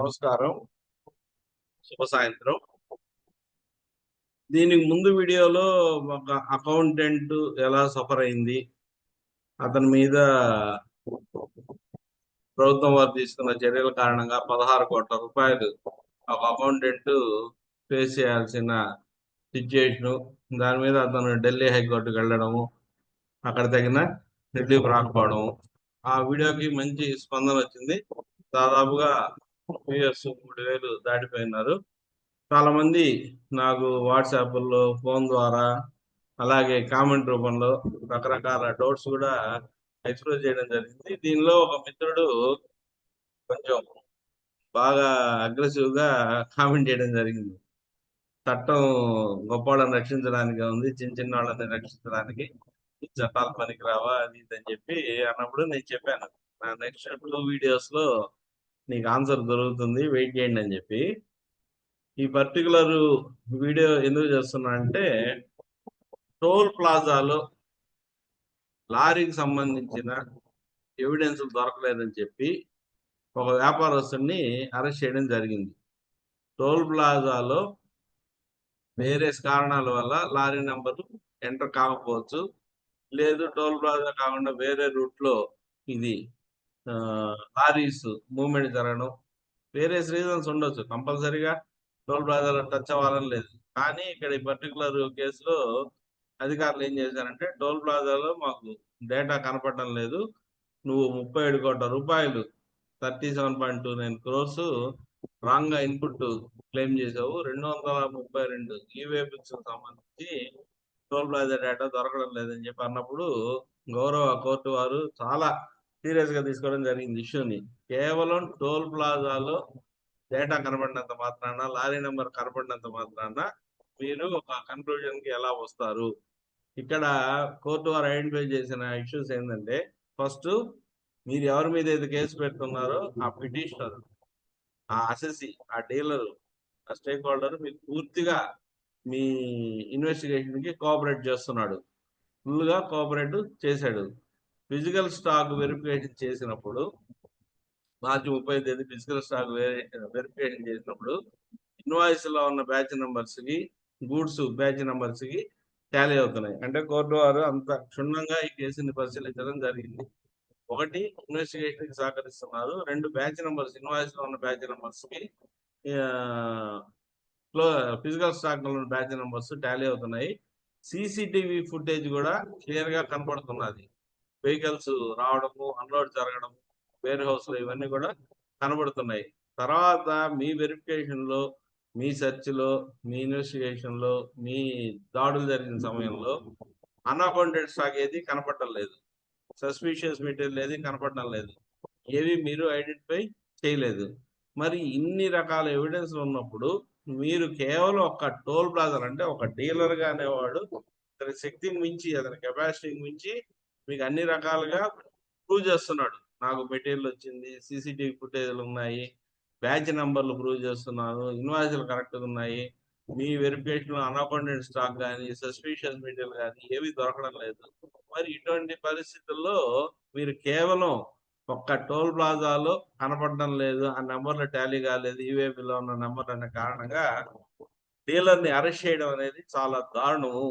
నమస్కారం. శుభ సాయంత్రం. దీనికి ముందు వీడియోలో ఒక అకౌంటెంట్ ఎలా సఫర్ అయింది అతని మీద ప్రభుత్వం వారు తీసుకున్న చర్యల కారణంగా పదహారు కోట్ల రూపాయలు ఒక అకౌంటెంట్ ఫేస్ చేయాల్సిన సిచ్యుయేషన్ దాని మీద అతను ఢిల్లీ హైకోర్టుకు వెళ్ళడము అక్కడ తగిన రిలీఫ్ రాకపోవడము. ఆ వీడియోకి మంచి స్పందన వచ్చింది. దాదాపుగా ఇయర్స్ మూడు వేలు దాటిపోయినారు. చాలా మంది నాకు వాట్సాప్లో ఫోన్ ద్వారా అలాగే కామెంట్ రూపంలో రకరకాల డౌట్స్ కూడా ఎక్స్ప్రెస్ చేయడం జరిగింది. దీనిలో ఒక మిత్రుడు కొంచెం బాగా అగ్రెసివ్గా కామెంట్ చేయడం జరిగింది. చట్టం గొప్పవాళ్ళని రక్షించడానికి ఉంది చిన్న చిన్న వాళ్ళని రక్షించడానికి. చట్టాలు పనికిరావా అది ఇది అని చెప్పి అన్నప్పుడు నేను చెప్పాను. నా నెక్స్ట్ టూ వీడియోస్లో నీకు ఆన్సర్ దొరుకుతుంది వెయిట్ చేయండి అని చెప్పి. ఈ పర్టికులర్ వీడియో ఎందుకు చేస్తున్నా అంటే టోల్ ప్లాజాలో లారీకి సంబంధించిన ఎవిడెన్స్ దొరకలేదని చెప్పి ఒక వ్యాపారస్తుడిని అరెస్ట్ చేయడం జరిగింది. టోల్ ప్లాజాలో వేరే కారణాల వల్ల లారీ నెంబర్ ఎంటర్ కాకపోవచ్చు లేదు టోల్ ప్లాజా కాకుండా వేరే రూట్లో ఇది లారీస్ మూవ్మెంట్ జరగడం. వేరే రీజన్స్ ఉండొచ్చు కంపల్సరీగా టోల్ ప్లాజాలో టచ్ అవ్వాలని లేదు. కానీ ఇక్కడ ఈ పర్టికులర్ కేసులో అధికారులు ఏం చేశారంటే టోల్ ప్లాజాలో మాకు డేటా కనపడడం లేదు. నువ్వు ముప్పై ఏడు కోట్ల రూపాయలు thirty seven point two nine crores రాంగ్గా ఇన్పుట్ క్లెయిమ్ చేసావు రెండు వందల ముప్పై రెండు ఈ బిల్స్ సంబంధించి టోల్ ప్లాజా డేటా దొరకడం లేదని చెప్పి అన్నప్పుడు గౌరవ కోర్టు వారు చాలా సీరియస్గా తీసుకోవడం జరిగింది ఇష్యూని. కేవలం టోల్ ప్లాజాలో డేటా కనబడినంత మాత్రాన లారీ నెంబర్ కనబడినంత మాత్రాన మీరు ఒక కన్క్లూజన్కి ఎలా వస్తారు? ఇక్కడ కోర్టు వారు ఐడెంటిఫై చేసిన ఇష్యూస్ ఏంటంటే ఫస్ట్ మీరు ఎవరి మీద అయితే కేసు పెడుతున్నారో ఆ పిటిషనర్ ఆ అసెసి ఆ డీలర్ ఆ స్టేక్ హోల్డర్ మీకు పూర్తిగా మీ ఇన్వెస్టిగేషన్కి కోఆపరేట్ చేస్తున్నాడు. ఫుల్గా కోఆపరేట్ చేశాడు. ఫిజికల్ స్టాక్ వెరిఫికేషన్ చేసినప్పుడు మార్చి ముప్పై తేదీ ఫిజికల్ స్టాక్ వెరిఫికేషన్ చేసినప్పుడు ఇన్వాయిస్లో ఉన్న బ్యాచ్ నంబర్స్కి గూడ్స్ బ్యాచ్ నంబర్స్కి టాలీ అవుతున్నాయి. అంటే కోర్టు వారు అంత క్షుణ్ణంగా ఈ కేసుని పరిశీలించడం జరిగింది. ఒకటి ఇన్వెస్టిగేషన్కి సహకరిస్తున్నారు. రెండు బ్యాచ్ నంబర్స్ ఇన్వాయిస్లో ఉన్న బ్యాచ్ నంబర్స్కి ఫిజికల్ స్టాక్లో ఉన్న బ్యాచ్ నంబర్స్ టాలీ అవుతున్నాయి. సీసీటీవీ ఫుటేజ్ కూడా క్లియర్గా కనపడుతున్నది. వెహికల్స్ రావడము అన్లోడ్ జరగడం వేర్ హౌస్లు ఇవన్నీ కూడా కనబడుతున్నాయి. తర్వాత మీ వెరిఫికేషన్లో మీ సెర్చ్లో మీ ఇన్వెస్టిగేషన్లో మీ దాడులు జరిగిన సమయంలో అన్అకౌంటెడ్ స్టాక్ ఏది కనపడటం లేదు. సస్పీషియస్ మెటీరియల్ ఏది కనపడటం లేదు. ఏవి మీరు ఐడెంటిఫై చేయలేదు. మరి ఇన్ని రకాల ఎవిడెన్స్ ఉన్నప్పుడు మీరు కేవలం ఒక టోల్ ప్లాజా అంటే ఒక డీలర్గా అనేవాడు అతని శక్తికి మించి అతని కెపాసిటీకి మించి మీకు అన్ని రకాలుగా ప్రూవ్ చేస్తున్నాడు. నాకు మెటీరియల్ వచ్చింది సీసీటీవీ ఫుటేజ్లు ఉన్నాయి బ్యాచ్ నెంబర్లు ప్రూవ్ చేస్తున్నాను ఇన్వాయిస్లు కరెక్ట్ ఉన్నాయి. మీ వెరిఫికేషన్లో స్టాక్ కానీ సస్పిషియస్ మెటీరియల్ కానీ ఏవి దొరకడం లేదు. మరి ఇటువంటి పరిస్థితుల్లో మీరు కేవలం ఒక్క టోల్ ప్లాజాలో కనపడడం లేదు ఆ నెంబర్లు టాలీ కాలేదు ఈవేపీలో ఉన్న నెంబర్ అనే కారణంగా డీలర్ని అరెస్ట్ చేయడం అనేది చాలా దారుణము.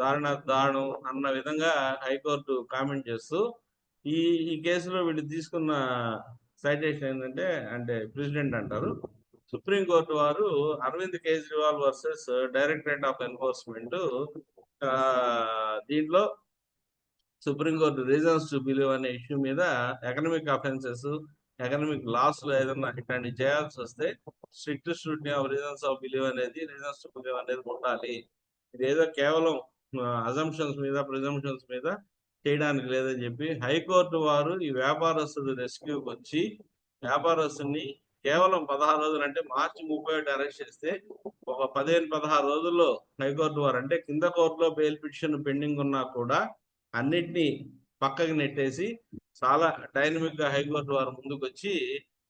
దారుణ దారుణం అన్న విధంగా హైకోర్టు కామెంట్ చేస్తూ ఈ ఈ కేసులో వీళ్ళు తీసుకున్న సైటేషన్ ఏంటంటే అంటే ప్రెసిడెంట్ అంటారు. సుప్రీంకోర్టు వారు Arvind Kejriwal versus directorate of enforcement దీంట్లో supreme court reasons to believe అనే ఇష్యూ మీద ఎకనమిక్ అఫెన్సెస్ ఎకనమిక్ లాస్లో ఏదైనా ఇట్లాంటి చేయాల్సి వస్తే strict scrutiny of reasons of believe అనేది రీజన్స్ టు బిలీవ్ అనేది ఉండాలి. ఇది ఏదో కేవలం అజంప్షన్స్ మీద ప్రిజంప్షన్స్ మీద చేయడానికి లేదని చెప్పి హైకోర్టు వారు ఈ వ్యాపారస్తుడు రెస్క్యూకి వచ్చి వ్యాపారస్తుని కేవలం పదహారు రోజులు అంటే మార్చి ముప్పై ఒకటి అరెస్ట్ చేస్తే ఒక పదిహేను పదహారు రోజుల్లో హైకోర్టు వారు అంటే కింద కోర్టులో బెయిల్ పిటిషన్ పెండింగ్ ఉన్నా కూడా అన్నిటినీ పక్కకి నెట్టేసి చాలా డైనమిక్గా హైకోర్టు వారు ముందుకు వచ్చి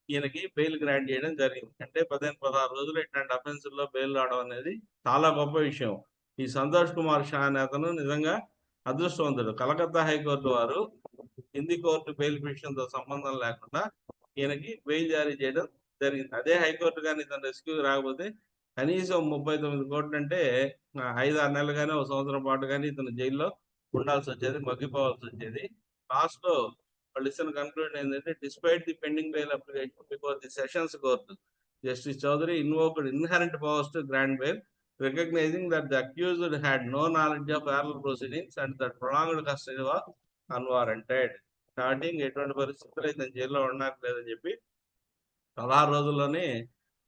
ఈయనకి బెయిల్ గ్రాంట్ చేయడం జరిగింది. అంటే పదిహేను పదహారు రోజులు ఇట్లాంటి అఫెన్స్లో బెయిల్ రావడం అనేది చాలా గొప్ప విషయం. ఈ సంతోష్ కుమార్ షా అనే అతను నిజంగా అదృష్టవంతుడు. కలకత్తా హైకోర్టు వారు హిందీ కోర్టు బెయిల్ పిటిషన్తో సంబంధం లేకుండా ఈయనకి బెయిల్ జారీ చేయడం జరిగింది. అదే హైకోర్టు కానీ ఇతను రెస్క్యూ రాకపోతే కనీసం ముప్పై తొమ్మిది కోట్లు అంటే ఐదు ఆరు నెలలు కానీ ఒక సంవత్సరం పాటు కానీ ఇతను జైల్లో ఉండాల్సి వచ్చేది మగ్గిపోవాల్సి వచ్చేది. లాస్ట్లో వాళ్ళు ఇచ్చిన కన్క్లూజన్ ఏంటంటే despite the pending bail application before the sessions court justice Chaudhary invoked inherent powers to grant bail recognizing that the accused had no knowledge of parallel proceedings and that prolonged custody was unwarranted. Starting ఎటువంటి పరిస్థితుల్లో ఇతను జైల్లో ఉండట్లేదని లేదని చెప్పి పదహారు రోజుల్లోనే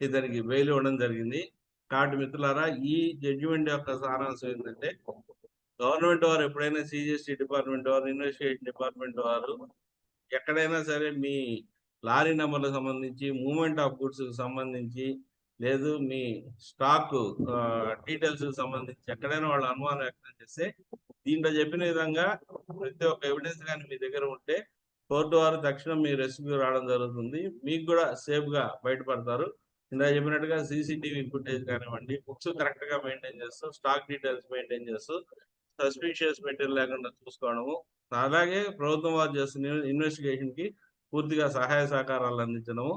ఇతనికి bail ఇవ్వడం జరిగింది కాబట్టి మిత్రులారా ఈ జడ్జిమెంట్ యొక్క సారాంశం ఏంటంటే గవర్నమెంట్ వారు ఎప్పుడైనా సిజిఎస్టి డిపార్ట్మెంట్ వారు ఇన్వెస్టిగేషన్ డిపార్ట్మెంట్ వారు ఎక్కడైనా సరే మీ లారీ నెంబర్లకు సంబంధించి మూమెంట్ ఆఫ్ గుడ్స్కి సంబంధించి లేదు మీ స్టాక్ డీటెయిల్స్కి సంబంధించి ఎక్కడైనా వాళ్ళు అనుమానం వ్యక్తం చేస్తే దీంట్లో చెప్పిన విధంగా ప్రతి ఒక్క ఎవిడెన్స్ కానీ మీ దగ్గర ఉంటే కోర్టు వారు తక్షణం మీ రెస్క్యూ రావడం జరుగుతుంది. మీకు కూడా సేఫ్గా బయటపడతారు. ఇందా చెప్పినట్టుగా సీసీటీవీ ఫుటేజ్ కానివ్వండి బుక్స్ కరెక్ట్గా మెయింటైన్ చేస్తూ స్టాక్ డీటెయిల్స్ మెయింటైన్ చేస్తూ సస్పిషియస్ మెటీరియల్ లేకుండా చూసుకోవడము. అలాగే ప్రభుత్వం వారు చేస్తున్న ఇన్వెస్టిగేషన్కి పూర్తిగా సహాయ సహకారాలు అందించడము.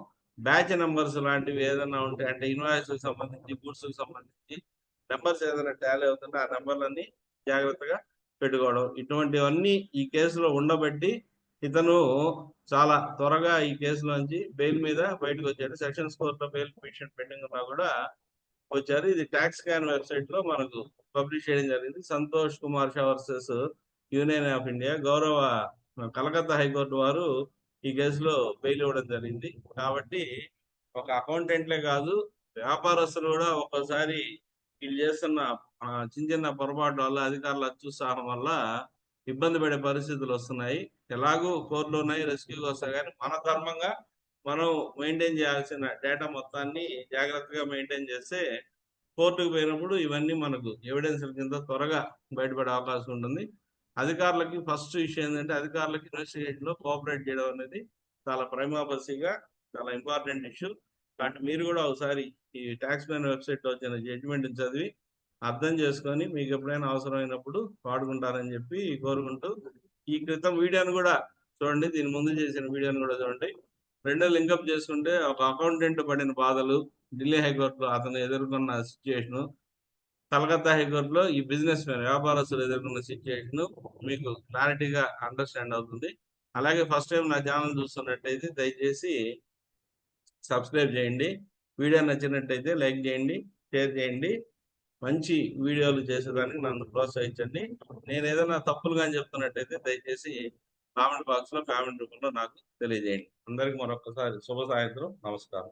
బ్యాచ్ నెంబర్స్ లాంటివి ఏదైనా ఉంటే అంటే ఇన్వాయిస్కి సంబంధించి గూడ్స్కి సంబంధించి నెంబర్స్ ఏదైనా టాలీ అవుతుంటే ఆ నెంబర్లన్నీ జాగ్రత్తగా పెట్టుకోవడం. ఇటువంటివన్నీ ఈ కేసులో ఉండబట్టి ఇతను చాలా త్వరగా ఈ కేసులోంచి బెయిల్ మీద బయటకు వచ్చాడు సెషన్స్ కోర్టులో బెయిల్ పిటిషన్ పెండింగ్ ఉన్నా కూడా వచ్చారు. ఇది ట్యాక్స్ క్యాన్ వెబ్సైట్లో మనకు పబ్లిష్ చేయడం జరిగింది. Santosh Kumar Shah versus union of India గౌరవ కలకత్తా హైకోర్టు వారు ఈ కేసులో బెయిల్ ఇవ్వడం జరిగింది. కాబట్టి ఒక అకౌంటెంట్లే కాదు వ్యాపారస్తులు కూడా ఒక్కసారి వీళ్ళు చేస్తున్న చిన్న చిన్న పొరపాటు వల్ల అధికారుల అత్యుత్సాహం వల్ల ఇబ్బంది పడే పరిస్థితులు వస్తున్నాయి. ఎలాగూ కోర్టులు ఉన్నాయి రెస్క్యూకి వస్తాయి. కానీ మన ధర్మంగా మనం మెయింటైన్ చేయాల్సిన డేటా మొత్తాన్ని జాగ్రత్తగా మెయింటైన్ చేస్తే కోర్టుకు పోయినప్పుడు ఇవన్నీ మనకు ఎవిడెన్స్ కింద త్వరగా బయటపడే అవకాశం ఉంటుంది. అధికారులకి ఫస్ట్ విషయం ఏంటంటే అధికారులకి ఇన్వెస్టిగేషన్లో కోఆపరేట్ చేయడం అనేది చాలా ప్రైమాపసిగా చాలా ఇంపార్టెంట్ ఇష్యూ. కాబట్టి మీరు కూడా ఒకసారి ఈ ట్యాక్స్ మ్యాన్ వెబ్సైట్లో వచ్చిన జడ్జిమెంట్ చదివి అర్థం చేసుకొని మీకు ఎప్పుడైనా అవసరమైనప్పుడు వాడుకుంటారని చెప్పి కోరుకుంటూ ఈ క్రితం వీడియోని కూడా చూడండి దీని ముందు చేసిన వీడియోని కూడా చూడండి. రెండో లింకప్ చేసుకుంటే ఒక అకౌంటెంట్ పడిన బాధలు ఢిల్లీ హైకోర్టులో అతను ఎదుర్కొన్న సిచ్యుయేషన్ కలకత్తా హైకోర్టులో ఈ బిజినెస్ మ్యాన్ వ్యాపారస్తులు ఎదుర్కొన్న సిచ్యుయేషన్ మీకు క్లారిటీగా అండర్స్టాండ్ అవుతుంది. అలాగే ఫస్ట్ టైం నా ఛానల్ చూస్తున్నట్టయితే దయచేసి సబ్స్క్రైబ్ చేయండి. వీడియో నచ్చినట్టయితే లైక్ చేయండి షేర్ చేయండి. మంచి వీడియోలు చేసేదానికి నన్ను ప్రోత్సహించండి. నేను ఏదైనా తప్పులు కానీ చెప్తున్నట్టయితే దయచేసి కామెంట్ బాక్స్లో కామెంట్ రూపంలో నాకు తెలియజేయండి. అందరికీ మరొకసారి శుభ సాయంత్రం. నమస్కారం.